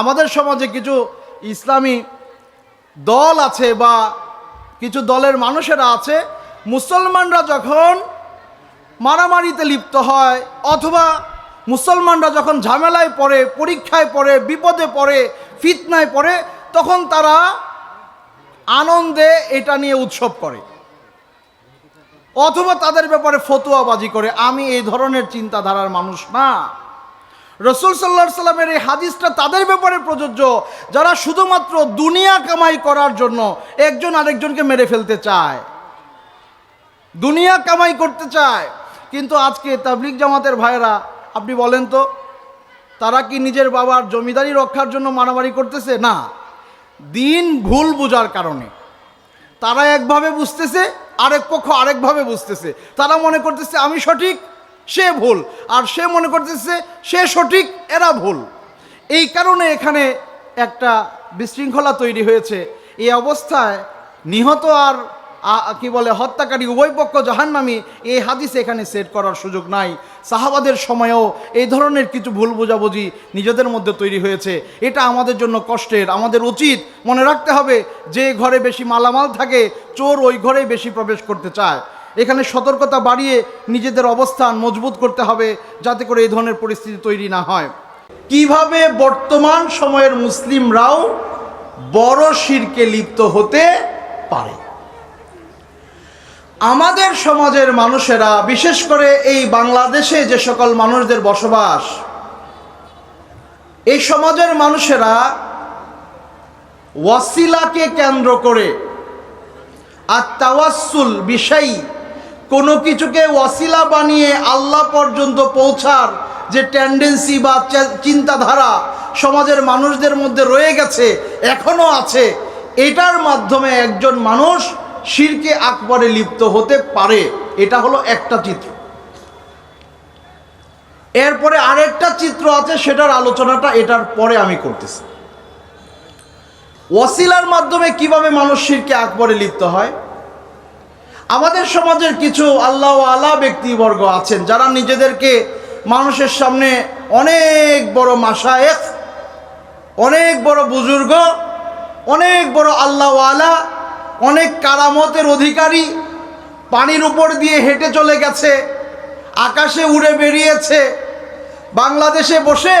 আমাদের সমাজে কিছু ইসলামী দল আছে বা কিছু দলের মানুষেরা আছে, মুসলমানরা যখন মারামারিতে লিপ্ত হয় অথবা মুসলমানরা যখন ঝামেলায় পড়ে, পরীক্ষায় পড়ে, বিপদে পড়ে, ফিতনায় পড়ে, তখন তারা আনন্দে এটা নিয়ে উৎসব করে। অথবা তাদের ব্যাপারে ফতুয়াবাজি করে। আমি এই ধরনের চিন্তাধারার মানুষ না। রসুল সাল্লাহ সাল্লামের এই হাদিসটা তাদের ব্যাপারে প্রযোজ্য, যারা শুধুমাত্র দুনিয়া কামাই করার জন্য একজন আরেকজনকে মেরে ফেলতে চায়। দুনিয়া কামাই করতে চায়, কিন্তু আজকে তাবলিক জামাতের ভাইয়েরা, আপনি বলেন তো, তারা কি নিজের বাবার জমিদারি রক্ষার জন্য মারামারি করতেছে? না। দিন ভুল বোঝার কারণে। তারা একভাবে বুঝতেছে, আরেক পক্ষ আরেকভাবে বুঝতেছে। তারা মনে করতেছে, আমি সঠিক সে ভুল। আর সে মনে করতেছে সে সঠিক, এরা ভুল। এই কারণে এখানে একটা বিশৃঙ্খলা তৈরি হয়েছে। এই অবস্থায় নিহত আর কি বলে, হত্যাকারী উভয় পক্ষ জাহান্নামি এই হাদিস এখানে সেট করার সুযোগ নাই। সাহাবাদের সময়েও এই ধরনের কিছু ভুল বোঝাবুঝি নিজেদের মধ্যে তৈরি হয়েছে। এটা আমাদের জন্য কষ্টের, আমাদের উচিত মনে রাখতে হবে যে ঘরে বেশি মালামাল থাকে, চোর ওই ঘরেই বেশি প্রবেশ করতে চায়। এখানে সতর্কতা বাড়িয়ে নিজেদের অবস্থান মজবুত করতে হবে যাতে করে এই ধরনের পরিস্থিতি তৈরি না হয়। কীভাবে বর্তমান সময়ের মুসলিমরাও বড় শিরকে লিপ্ত হতে পারে? আমাদের সমাজের মানুষেরা, বিশেষ করে এই বাংলাদেশে যে সকল মানুষদের বসবাস, এই সমাজের মানুষেরা ওয়াসিলাকে কেন্দ্র করে আর তাওয়াসুল বিষয় কোনো কিছুকে ওয়াসিলা বানিয়ে আল্লাহ পর্যন্ত পৌঁছার যে টেন্ডেন্সি বা চিন্তাধারা সমাজের মানুষদের মধ্যে রয়ে গেছে এখনও আছে, এটার মাধ্যমে একজন মানুষ শিরকে আকবরে লিপ্ত হতে পারে। এটা হলো একটা চিত্র। এরপরে আরেকটা চিত্র আছে, সেটার আলোচনাটা এটার পরে আমি করতেছি। ওয়াসিলার মাধ্যমে কীভাবে মানুষ শিরকে আকবরে লিপ্ত হয়? আমাদের সমাজের কিছু আল্লাহ আলা ব্যক্তিবর্গ আছেন, যারা নিজেদেরকে মানুষের সামনে অনেক বড় মাসায়েক অনেক বড় বুজুর্গ, অনেক বড় আল্লাহ আলা অনেক কারামতের অধিকারী, পানির উপর দিয়ে হেঁটে চলে গেছে, আকাশে উড়ে বেরিয়েছে, বাংলাদেশে বসে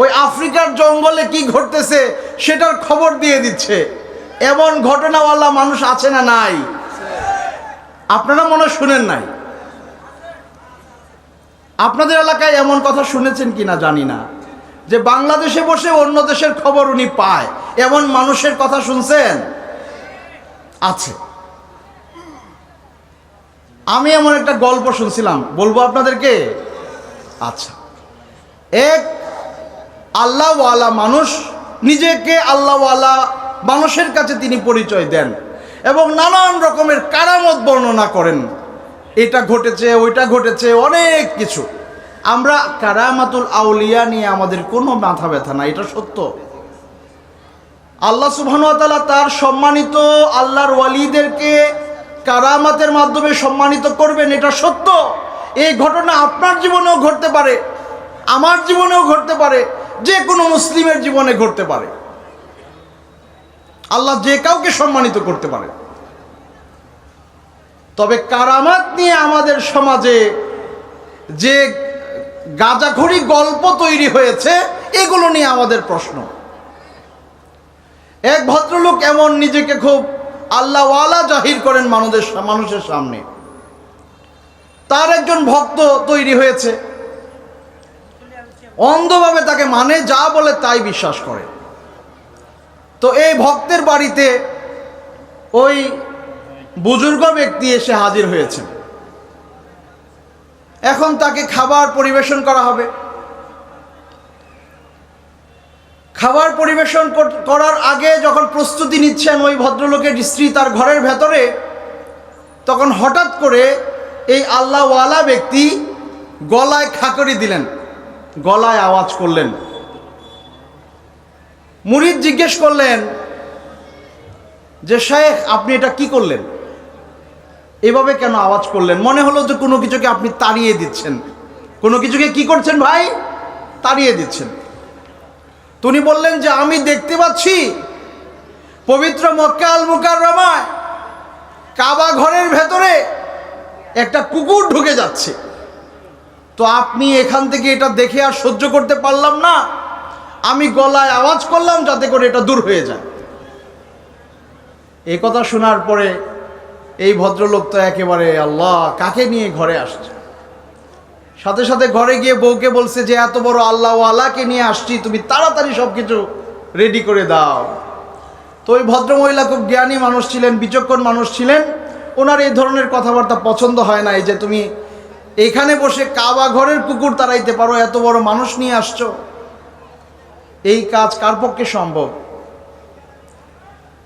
ওই আফ্রিকার জঙ্গলে কি ঘটতেছে সেটার খবর দিয়ে দিচ্ছে। এমন ঘটনাওয়ালা মানুষ আছে না নাই? আপনারা মনে শুনেন নাই। আপনাদের এলাকায় এমন কথা শুনেছেন কিনা জানি না। যে বাংলাদেশে বসে অন্য দেশের খবর উনি পায়, এমন মানুষের কথা শুনছেন? আছে। আমি এমন একটা গল্প শুনছিলাম, বলব আপনাদেরকে? আচ্ছা। এক আল্লাহওয়ালা মানুষ, নিজেকে আল্লাহওয়ালা মানুষের কাছে তিনি পরিচয় দেন। এবং নানান রকমের কারামত বর্ণনা করেন। এটা ঘটেছে, ওইটা ঘটেছে, অনেক কিছু। আমরা কারামাতুল আউলিয়া নিয়ে আমাদের কোনো মাথা ব্যথা না এটা সত্য। আল্লাহ সুবহানুয়াতালা তার সম্মানিত আল্লাহর ওয়ালিদেরকে কারামাতের মাধ্যমে সম্মানিত করবেন, এটা সত্য। এই ঘটনা আপনার জীবনেও ঘটতে পারে, আমার জীবনেও ঘটতে পারে, যে কোনো মুসলিমের জীবনে ঘটতে পারে। আল্লাহ যে কাউকে সম্মানিত করতে পারে। তবে কারামাত নিয়ে আমাদের সমাজে যে গাজাখড়ি গল্প তৈরি হয়েছে, এগুলো নিয়ে আমাদের প্রশ্ন। এক ভদ্রলোক এমন নিজেকে খুব আল্লাহওয়ালা জাহির করেন মানুষের মানুষের সামনে। তার একজন ভক্ত তৈরি হয়েছে। অন্ধভাবে তাকে মানে যা বলে তাই বিশ্বাস করে। তো এই ভক্তের বাড়িতে ওই বুজুর্গ ব্যক্তি এসে হাজির হয়েছেন। এখন তাকে খাবার পরিবেশন করা হবে। খাবার পরিবেশন কর- করার আগে যখন প্রস্তুতি নিচ্ছেন ওই ভদ্রলোকের স্ত্রী তার ঘরের ভেতরে, তখন হঠাৎ করে এই আল্লাহওয়ালা ব্যক্তি গলায় খাকড়ি দিলেন, গলায় আওয়াজ করলেন। মুরিদ জিজ্ঞেস করলেন যে শেখ আপনি এটা কি করলেন? এভাবে কেন আওয়াজ করলেন? মনে হলো যে কোনো কিছুকে আপনি তাড়িয়ে দিচ্ছেন। কোনো কিছুকে কি করছেন ভাই? তাড়িয়ে দিচ্ছেন। তো উনি বললেন যে, আমি দেখতে পাচ্ছি পবিত্র মক্কা আল মুকাররমায় কাবা ঘরের ভেতরে একটা কুকুর ঢুকে যাচ্ছে। তো আপনি এখান থেকে এটা দেখে আর সহ্য করতে পারলাম না। আমি গলায় আওয়াজ করলাম যাতে করে এটা দূর হয়ে যায়। এই কথা শোনার পরে এই ভদ্রলোক তো একেবারে আল্লাহ, কাকে নিয়ে ঘরে আসছে? সাথে সাথে ঘরে গিয়ে বউকে বলছে যে, এত বড় আল্লাহ আল্লাহকে নিয়ে আসছি, তুমি তাড়াতাড়ি সব কিছু রেডি করে দাও। তো ওই ভদ্রমহিলা খুব জ্ঞানী মানুষ ছিলেন, বিচক্ষণ মানুষ ছিলেন। ওনার এই ধরনের কথাবার্তা পছন্দ হয় না এই যে, তুমি এখানে বসে কাবা ঘরের কুকুর তাড়াইতে পারো, এত বড় মানুষ নিয়ে আসছো। এই কাজ কার পক্ষে সম্ভব?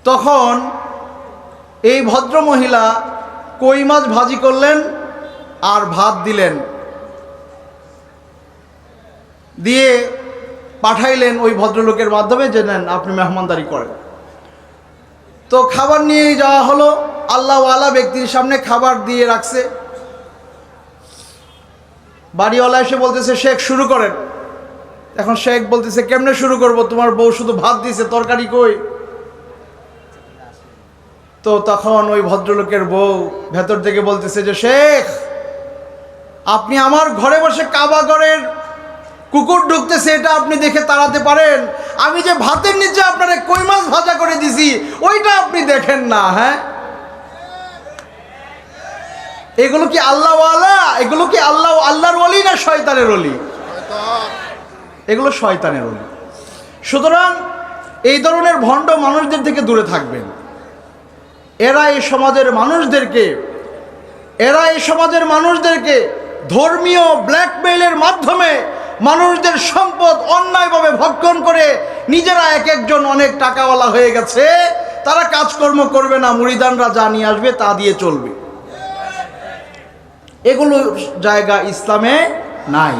তখন এই ভদ্র মহিলা কই মাছ ভাজি করলেন আর ভাত দিলেন। দিয়ে পাঠাইলেন ওই ভদ্রলোকের মাধ্যমে যে নেন, আপনি মেহমানদারি করেন। তো খাবার নিয়ে যাওয়া হলো। আল্লাহওয়ালা ব্যক্তির সামনে খাবার দিয়ে রাখছে। বাড়িওয়ালা এসে বলতেছে, শেখ, শুরু করেন। এখন শেখ বলতেছে, কেমনে শুরু করব? তোমার বউ শুধু ভাত দিছে তরকারি কই? তো তখন ওই ভদ্রলোকের বউ ভেতর থেকে বলতেছে যে, শেখ, আপনি আমার ঘরে বসে কাবা ঘরের কুকুর ঢুকতেছে, এটা আপনি দেখে তাড়াতে পারেন। আমি যে ভাতের নিচে আপনারে কই মাছ ভাজা করে দিছি, ওইটা আপনি দেখেন না হ্যাঁ? এগুলো কি আল্লাহ এগুলো কি আল্লাহ, আল্লাহর অলি না শয়তানের অলি এগুলো শয়তানের অলি। সুতরাং এই ধরনের ভণ্ড মানুষদের থেকে দূরে থাকবেন। এরা এই সমাজের মানুষদেরকে, এরা এই সমাজের মানুষদেরকে ধর্মীয় ব্ল্যাকমেইলের মাধ্যমে মানুষদের সম্পদ অন্যায়ভাবে ভক্ষণ করে নিজেরা এক একজন অনেক টাকাওয়ালা হয়ে গেছে। তারা কাজকর্ম করবে না মুড়িদানরা যা নিয়ে আসবে তা দিয়ে চলবে। এগুলো জায়গা ইসলামে নাই।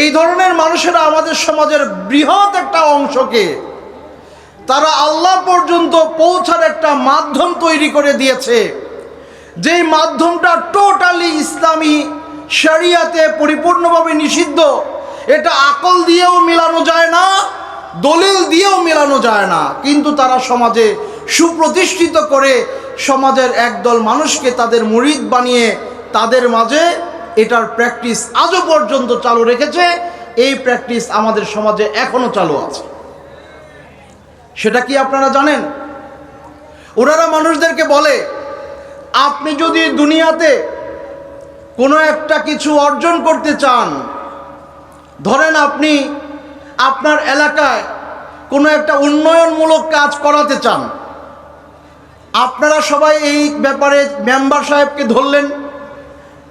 এই ধরনের মানুষেরা আমাদের সমাজের বৃহৎ একটা অংশকে তারা আল্লাহ পর্যন্ত পৌঁছার একটা মাধ্যম তৈরি করে দিয়েছে। যেই মাধ্যমটা টোটালি ইসলামী শরিয়াতে পরিপূর্ণভাবে নিষিদ্ধ। এটা আকল দিয়েও মেলানো যায় না, দলিল দিয়েও মেলানো যায় না। কিন্তু তারা সমাজে সুপ্রতিষ্ঠিত করে সমাজের একদল মানুষকে তাদের মুরিদ বানিয়ে তাদের মাঝে এটার প্র্যাকটিস আজও পর্যন্ত চালু রেখেছে। এই প্র্যাকটিস আমাদের সমাজে এখনও চালু আছে। সেটা কি আপনারা জানেন? ওনারা মানুষদেরকে বলে, আপনি যদি দুনিয়াতে কোনো একটা কিছু অর্জন করতে চান, ধরেন আপনি আপনার এলাকায় কোনো একটা উন্নয়নমূলক কাজ করাতে চান, আপনারা সবাই এই ব্যাপারে মেম্বার সাহেবকে ধরলেন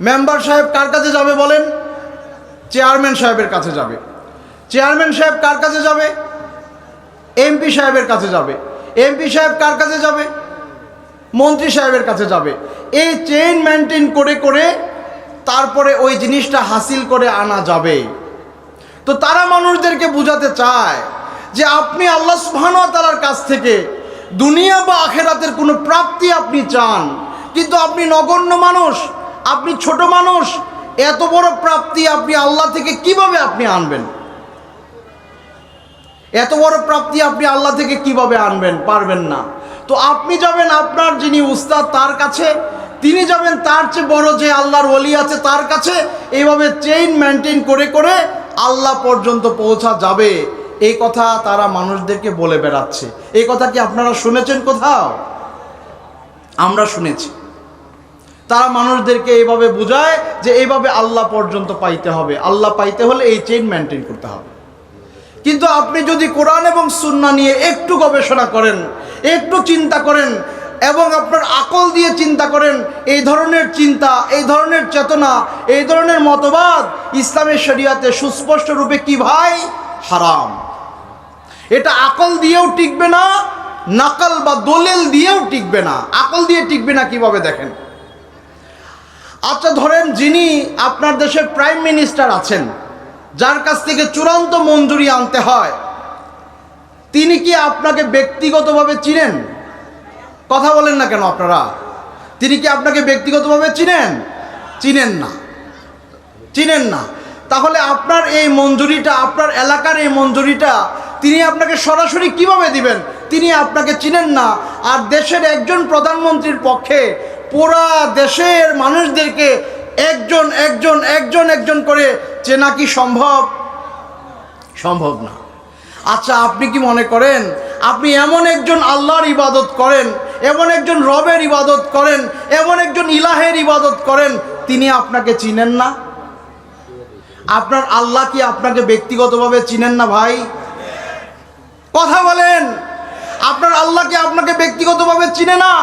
মেম্বার সাহেব কার কাছে যাবে বলেন? চেয়ারম্যান সাহেবের কাছে যাবে। চেয়ারম্যান সাহেব কার কাছে যাবে? এমপি সাহেবের কাছে যাবে। এমপি সাহেব কার কাছে যাবে? মন্ত্রী সাহেবের কাছে যাবে। এই চেইন মেনটেন করে করে তারপরে ওই জিনিসটা হাসিল করে আনা যাবে। তো তারা মানুষদেরকে বুঝাতে চায় যে আপনি আল্লাহ সুবহান তালার কাছ থেকে দুনিয়া বা আখেরাতের কোনো প্রাপ্তি আপনি চান, কিন্তু আপনি নগণ্য মানুষ। আপনি ছোট মানুষ, এত বড় প্রাপ্তি আপনি আল্লাহ থেকে কীভাবে আপনি আনবেন? এত বড় প্রাপ্তি আপনি আল্লাহ থেকে কীভাবে আনবেন? পারবেন না। তো আপনি যাবেন আপনার যিনি উস্তাদ তার কাছে, তিনি যাবেন তার চেয়ে বড় যে আল্লাহর ওলি আছে তার কাছে, এইভাবে চেইন মেনটেন করে করে আল্লাহ পর্যন্ত পৌঁছা যাবে। এই কথা তারা মানুষদেরকে বলে বেড়াচ্ছে। এই কথা কি আপনারা শুনেছেন কোথাও? আমরা শুনেছি। তারা মানুষদেরকে এইভাবে বোঝায় যে এইভাবে আল্লাহ পর্যন্ত পাইতে হবে। আল্লাহ পাইতে হলে এই চেইন মেনটেন করতে হবে। কিন্তু আপনি যদি কোরআন এবং সুন্না নিয়ে একটু গবেষণা করেন, একটু চিন্তা করেন, এবং আপনার আকল দিয়ে চিন্তা করেন, এই ধরনের চিন্তা, এই ধরনের চেতনা, এই ধরনের মতবাদ ইসলামের শরিয়াতে সুস্পষ্ট রূপে কি ভাই? হারাম। এটা আকল দিয়েও টিকবে না, নাকাল বা দলিল দিয়েও টিকবে না। আকল দিয়ে টিকবে না কীভাবে দেখেন? আচ্ছা ধরেন যিনি আপনার দেশের প্রাইম মিনিস্টার আছেন, যার কাছ থেকে চূড়ান্ত মঞ্জুরি আনতে হয়, তিনি কি আপনাকে ব্যক্তিগতভাবে চিনেন? কথা বলেন না কেন আপনারা? তিনি কি আপনাকে ব্যক্তিগতভাবে চিনেন? চিনেন না। চিনেন না। তাহলে আপনার এই মঞ্জুরিটা, আপনার এলাকার এই মঞ্জুরিটা, তিনি আপনাকে সরাসরি কীভাবে দিবেন? তিনি আপনাকে চিনেন না। আর দেশের একজন প্রধানমন্ত্রীর পক্ষে পুরা দেশের মানুষদেরকে একজন একজন একজন একজন করে চেনা কি সম্ভব? সম্ভব না। আচ্ছা আপনি কি মনে করেন, আপনি এমন একজন আল্লাহর ইবাদত করেন, এমন একজন রবের ইবাদত করেন, এমন একজন ইলাহের ইবাদত করেন, তিনি আপনাকে চিনেন না? আপনার আল্লাহ কি আপনাকে ব্যক্তিগতভাবে চিনেন না ভাই? কথা বলেন, আপনার আল্লাহ কি আপনাকে ব্যক্তিগতভাবে চিনে না?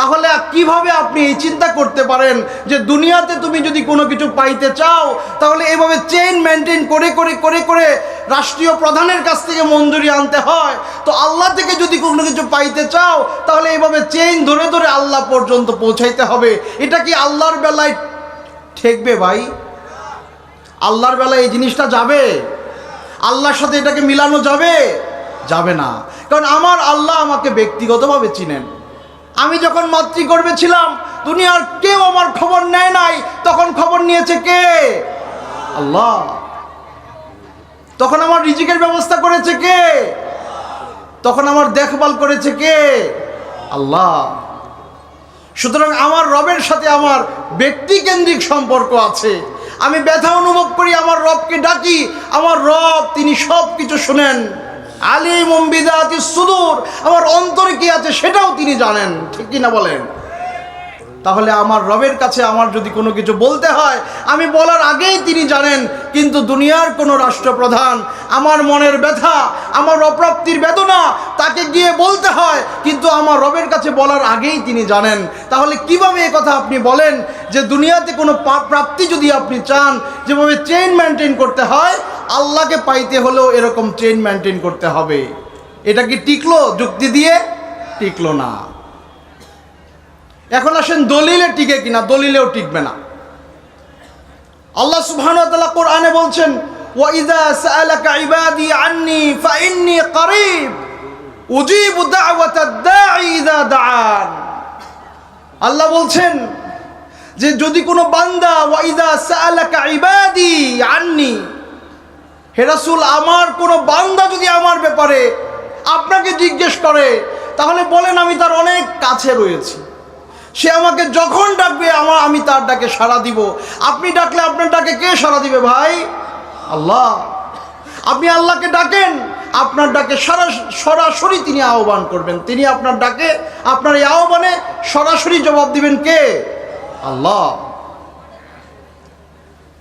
তাহলে কীভাবে আপনি এই চিন্তা করতে পারেন যে দুনিয়াতে তুমি যদি কোনো কিছু পাইতে চাও, তাহলে এভাবে চেইন মেনটেন করে করে করে করে রাষ্ট্রীয় প্রধানের কাছ থেকে মঞ্জুরি আনতে হয়। তো আল্লাহ থেকে যদি কোনো কিছু পাইতে চাও, তাহলে এভাবে চেইন ধরে ধরে আল্লাহ পর্যন্ত পৌঁছাইতে হবে। এটা কি আল্লাহর বেলায় ঠেকবে ভাই? আল্লাহর বেলায় এই জিনিসটা যাবে? আল্লাহর সাথে এটাকে মিলানো যাবে? যাবে না। কারণ আমার আল্লাহ আমাকে ব্যক্তিগতভাবে চিনেন। আমি যখন মাতৃগর্ভে ছিলাম, দুনিয়ার কেউ আমার খবর নেয় নাই। তখন খবর নিয়েছে কে? আল্লাহ। তখন আমার রিজিকের ব্যবস্থা করেছে কে? তখন আমার দেখভাল করেছে কে? আল্লাহ। সুতরাং আমার রবের সাথে আমার ব্যক্তিকেন্দ্রিক সম্পর্ক আছে। আমি ব্যথা অনুভব করি, আমার রবকে ডাকি। আমার রব, তিনি সব কিছু শুনেন। আলী মম্বিদাতি সুদূর। আমার অন্তরে কি আছে সেটাও তিনি জানেন। ঠিক কিনা বলেন? তাহলে আমার রবের কাছে আমার যদি কোনো কিছু বলতে হয়, আমি বলার আগেই তিনি জানেন, কিন্তু দুনিয়ার কোনো রাষ্ট্রপ্রধান, আমার মনের ব্যথা, আমার অপ্রাপ্তির বেদনা, তাকে গিয়ে বলতে হয়, কিন্তু আমার রবের কাছে বলার আগেই তিনি জানেন। তাহলে কীভাবে এ কথা আপনি বলেন যে দুনিয়াতে কোনো প্রাপ্তি যদি আপনি চান, যেভাবে চেইন মেনটেন করতে হয় আল্লাহকে পাইতে হলেও এরকম চেইন মেনটেন করতে হবে। এটা কি টিকলো? যুক্তি দিয়ে টিকলো না। এখন আসেন, দলিলে টিকে কিনা? দলিলেও টিকবে না। আল্লাহ সুবহানাহু কোরআনে বলছেন আল্লাহ বলছেন যে, যদি কোনো বান্দা ওয়া ইযা সাআলাকা ইবাদি আন্নি হে রাসূল, আমার কোনো বান্দা যদি আমার ব্যাপারে আপনাকে জিজ্ঞেস করে, তাহলে বলেন আমি তার অনেক কাছে রয়েছি। সে আমাকে যখন ডাকবে, আমার, আমি তার ডাকে সাড়া দিব। আপনি ডাকলে আপনার ডাকে কে সাড়া দিবে ভাই? আল্লাহ। আপনি আল্লাহকে ডাকেন, আপনার ডাকে সারা, সরাসরি তিনি আহ্বান করবেন। তিনি আপনার ডাকে, আপনার এই আহ্বানে সরাসরি জবাব দিবেন কে? আল্লাহ।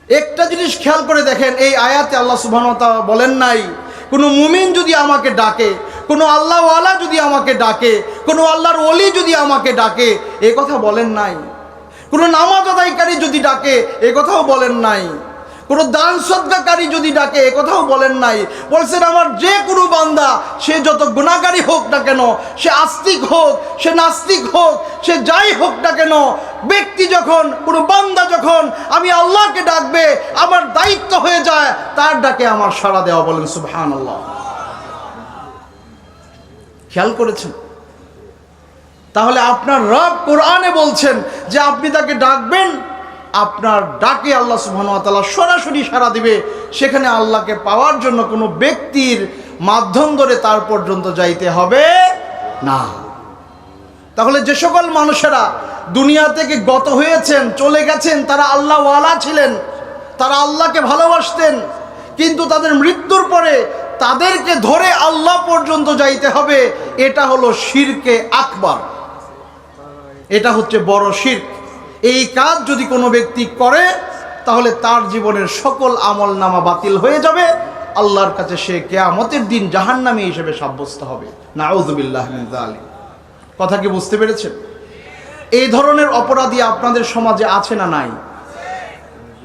একটা জিনিস খেয়াল করে দেখেন, এই আয়াতে আল্লাহ সুবাহতা বলেন নাই, কোনো মুমিন যদি আমাকে ডাকে, কোনো আল্লাহওয়ালা যদি আমাকে ডাকে, কোনো আল্লাহর ওলি যদি আমাকে ডাকে, এ কথা বলেন নাই। কোনো নামাজ আদায়কারী যদি ডাকে, এ কথাও বলেন নাই। কোনো দান সদ্গাকারী যদি ডাকে কথাও বলেন নাই। বলছেন, আমার যে কোনো বান্দা, সে যত গুণাকারী হোক না কেন, সে আস্তিক হোক, সে নাস্তিক হোক, সে যাই হোক না কেন, ব্যক্তি যখন, কোনো বান্দা যখন আমি আল্লাহকে ডাকবে, আমার দায়িত্ব হয়ে যায়, তার ডাকে আমার সাড়া দেওয়া। বলেন সুবহান আল্লাহ খেয়াল করেছেন? তাহলে আপনার রব কোরআনে বলছেন যে, আপনি তাকে ডাকবেন আপনার ডাকে আল্লাহ সুবাহতাল্লাহ সরাসরি সাড়া দিবে। সেখানে আল্লাহকে পাওয়ার জন্য কোনো ব্যক্তির মাধ্যম ধরে তার পর্যন্ত যাইতে হবে না। তাহলে যে সকল মানুষেরা দুনিয়া থেকে গত হয়েছেন, চলে গেছেন, তারা আল্লাহওয়ালা ছিলেন, তারা আল্লাহকে ভালোবাসতেন, কিন্তু তাদের মৃত্যুর পরে তাদেরকে ধরে আল্লাহ পর্যন্ত যাইতে হবে, এটা হলো শিরকে আকবার। এটা হচ্ছে বড় শির্ক। এই কাজ যদি কোনো ব্যক্তি করে, তাহলে তার জীবনের সকল আমল নামা বাতিল হয়ে যাবে। আল্লাহর কাছে সে কেয়ামতের দিন জাহান্নামী হিসেবে সাব্যস্ত হবে। নাউজুবিল্লাহ যালিক। কথা কি বুঝতে পেরেছেন? এই ধরনের অপরাধী আপনাদের সমাজে আছে না নাই?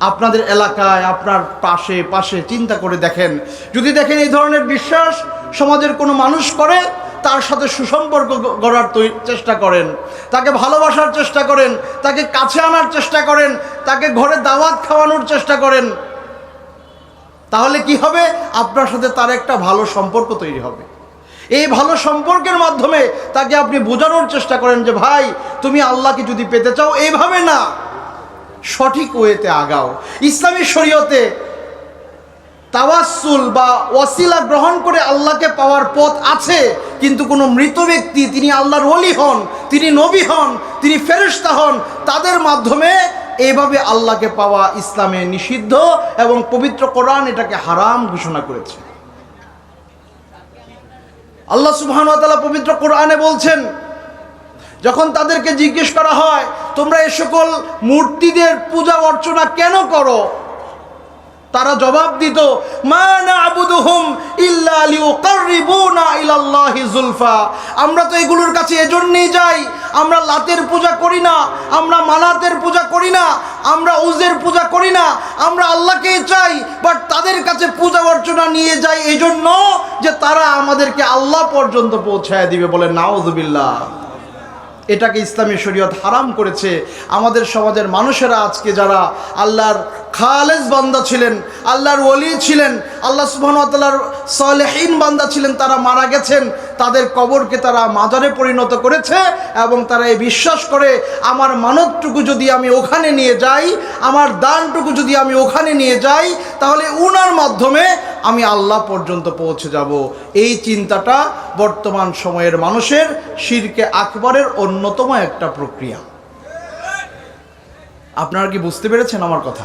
আপনাদের এলাকায়, আপনার পাশে পাশে চিন্তা করে দেখেন। যদি দেখেন এই ধরনের বিশ্বাস সমাজের কোনো মানুষ করে তার সাথে সুসম্পর্ক গড়ার চেষ্টা করেন। তাকে ভালোবাসার চেষ্টা করেন, তাকে কাছে আনার চেষ্টা করেন, তাকে ঘরে দাওয়াত খাওয়ানোর চেষ্টা করেন। তাহলে কি হবে? আপনার সাথে তার একটা ভালো সম্পর্ক তৈরি হবে। এই ভালো সম্পর্কের মাধ্যমে তাকে আপনি বোঝানোর চেষ্টা করেন যে, ভাই, তুমি আল্লাহকে যদি পেতে চাও এইভাবে না। সঠিক ওয়েতে আগাও। ইসলামী শরীয়তে তাওয়াসুল বা ওয়াসিলা গ্রহণ করে আল্লাহকে পাওয়ার পথ আছে। কিন্তু কোনো মৃত ব্যক্তি, তিনি আল্লাহর অলি হন, তিনি নবী হন, তিনি ফেরেশতা হন, তাদের মাধ্যমে এইভাবে আল্লাহকে পাওয়া ইসলামে নিষিদ্ধ এবং পবিত্র কোরআন এটাকে হারাম ঘোষণা করেছে। আল্লাহ সুবহান ওয়া পবিত্র কোরআনে বলছেন, যখন তাদেরকে জিজ্ঞেস করা হয়, তোমরা এ সকল মূর্তিদের পূজা অর্চনা কেন করো? তারা জবাব দিত আমরা তো এগুলোর কাছে এজন্যই যাই, আমরা লাতের পূজা করি না, আমরা মানাতের পূজা করি না, আমরা উজের পূজা করি না, আমরা আল্লাহকেই চাই বাট তাদের কাছে পূজা অর্চনা নিয়ে যাই এই জন্য যে তারা আমাদেরকে আল্লাহ পর্যন্ত পৌঁছায় দিবে বলে, নাউযুবিল্লাহ। এটাকে ইসলামী শরীয়ত হারাম করেছে। আমাদের সমাজের মানুষেরা আজকে যারা আল্লাহর খালেজ বান্দা ছিলেন, আল্লাহর ওলি ছিলেন আল্লাহ সুবাহতাল্লাহর সালেহীন বান্দা ছিলেন, তারা মারা গেছেন, তাদের কবরকে তারা মাজারে পরিণত করেছে এবং তারা এই বিশ্বাস করে, আমার মানবটুকু যদি আমি ওখানে নিয়ে যাই, আমার দানটুকু যদি আমি ওখানে নিয়ে যাই, তাহলে উনার মাধ্যমে আমি আল্লাহ পর্যন্ত পৌঁছে যাব। এই চিন্তাটা বর্তমান সময়ের মানুষের শিরকে আকবরের অন্যতম একটা প্রক্রিয়া। আপনারা কি বুঝতে পেরেছেন আমার কথা?